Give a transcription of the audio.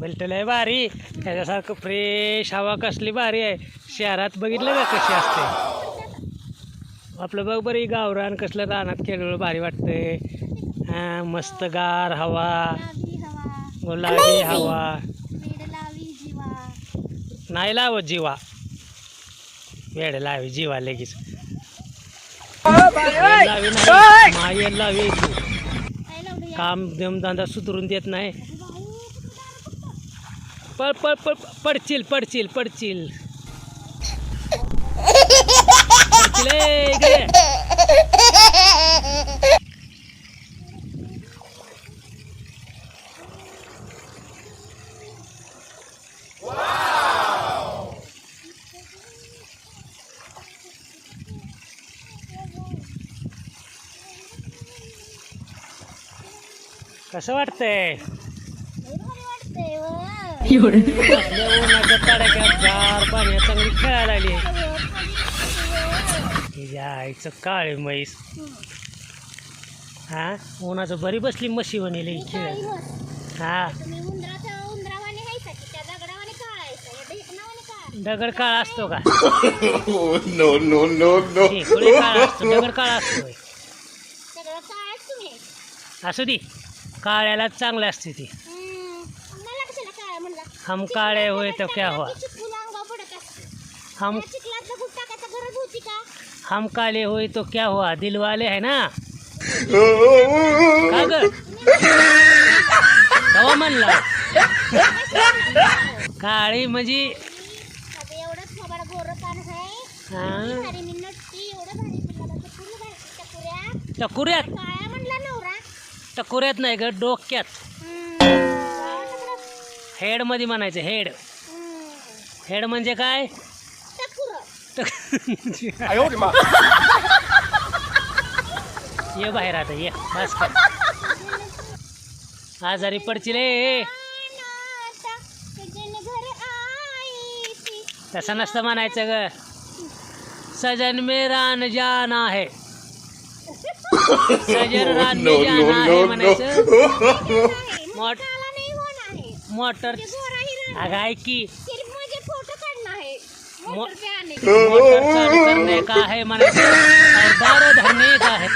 भलतं लय भारी. त्याच्यासारखं फ्रेश हवा कसली भारी आहे. शहरात बघितलं का कशी असते? आपलं बघ बरी गावरान कसलं रानात खेळलं भारी वाटतंय. हा, मस्त गार हवा. गुलाबी हवा. वेड लावी जीवा नाही लावत जीवा. वेळ लावी जीवा लगेच. लावी नाही. माय लावी? काम धंदा सुधरून देत नाही. पळ पळ पळ पडशील पडशील पडशील. कसं वाटतंय लय भारी वाटतंय व. आपल्या उन्हाच्या तडाख्यात गार पाण्यात चांगली खेळायला लागली. तिच्या आईचं काळे म्हैस हा उन्हाचं बरी बसली म्हशी वणीला ही खेळ. हा दगड काळा असतो का काळा असतो दगड काळा असतो असू दे. काळ्यालाच चांगलं असते ती हम्म. मला कशाला काळा म्हणला हम काळे होय तो क्या हुआ? हम हम काले होय तो क्या हुआ? दिलवाले है ना? का ग? कवा म्हणला. काळी म्हणजे हा. टकुऱ्यात टकुऱ्यात नाही ग डोक्यात. हेडमध्ये म्हणायचं हेड. हेड म्हणजे काय? ये बाहेर आता ये बस आजारी पडची रे तसं नसतं म्हणायचं ग. सजन मे रान जान आहे सजन रान जान आहे म्हणायचं. मोठ मोटर. अगं की. फोटो मोटर चालू करने का आहे मला दारू धरने का है